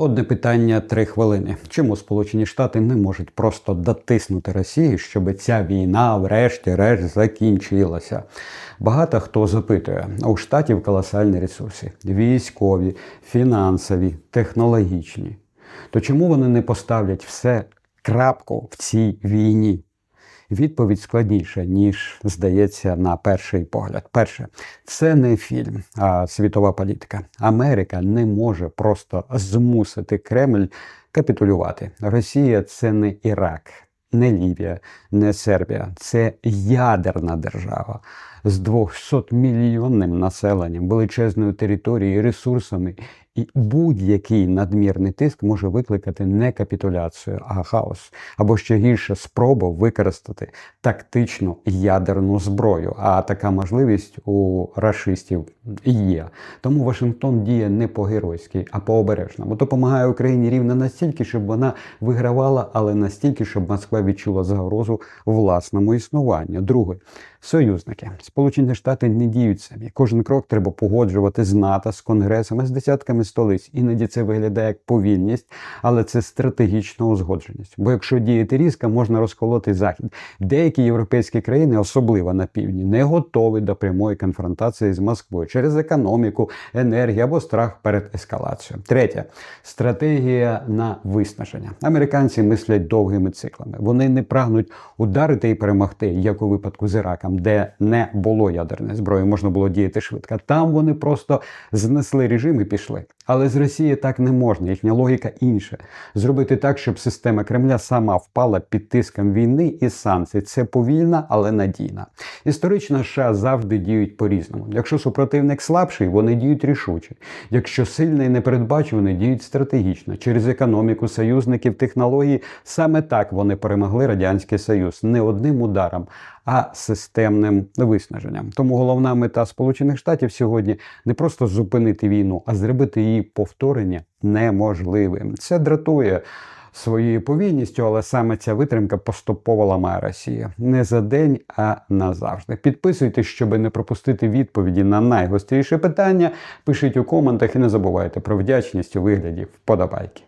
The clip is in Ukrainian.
Одне питання три хвилини. Чому Сполучені Штати не можуть просто дотиснути Росію, щоб ця війна, врешті-решт, закінчилася? Багато хто запитує, у штатів колосальні ресурси: військові, фінансові, технологічні. То чому вони не поставлять все крапку в цій війні? Відповідь складніша, ніж здається на перший погляд. Перше, це не фільм, а світова політика. Америка не може просто змусити Кремль капітулювати. Росія це не Ірак, не Лівія, не Сербія. Це ядерна держава з 200 мільйонним населенням, величезною територією, ресурсами. І будь-який надмірний тиск може викликати не капітуляцію, а хаос, або ще гірше спробу використати тактичну ядерну зброю. А така можливість у рашистів є. Тому Вашингтон діє не по-геройськи, а по-обережному. Допомагає Україні рівно настільки, щоб вона вигравала, але настільки, щоб Москва відчула загрозу власному існуванню. Друге, союзники. Сполучені Штати не діють самі. Кожен крок треба погоджувати з НАТО, з конгресами, з десятками столиць. Іноді це виглядає як повільність, але це стратегічна узгодженість. Бо якщо діяти різко, можна розколоти захід. Деякі європейські країни, особливо на півдні, не готові до прямої конфронтації з Москвою через економіку, енергію або страх перед ескалацією. Третє стратегія на виснаження. Американці мислять довгими циклами. Вони не прагнуть ударити і перемогти, як у випадку з Іраком, де не було ядерної зброї, можна було діяти швидко. Там вони просто знесли режим і пішли. Але з Росії так не можна. Їхня логіка інша. Зробити так, щоб система Кремля сама впала під тиском війни і санкцій. Це повільна, але надійна. Історично США завжди діють по-різному. Якщо супротивник слабший, вони діють рішуче. Якщо сильний і непередбачуваний, діють стратегічно через економіку, союзників, технології. Саме так вони перемогли радянський союз не одним ударом, а системним виснаженням. Тому головна мета Сполучених Штатів сьогодні не просто зупинити війну, а зробити її повторення неможливим. Це дратує. Своєю повільністю, але саме ця витримка поступово ламає Росія не за день, а назавжди. Підписуйтесь, щоб не пропустити відповіді на найгостріші питання. Пишіть у коментах і не забувайте про вдячність у вигляді вподобайки.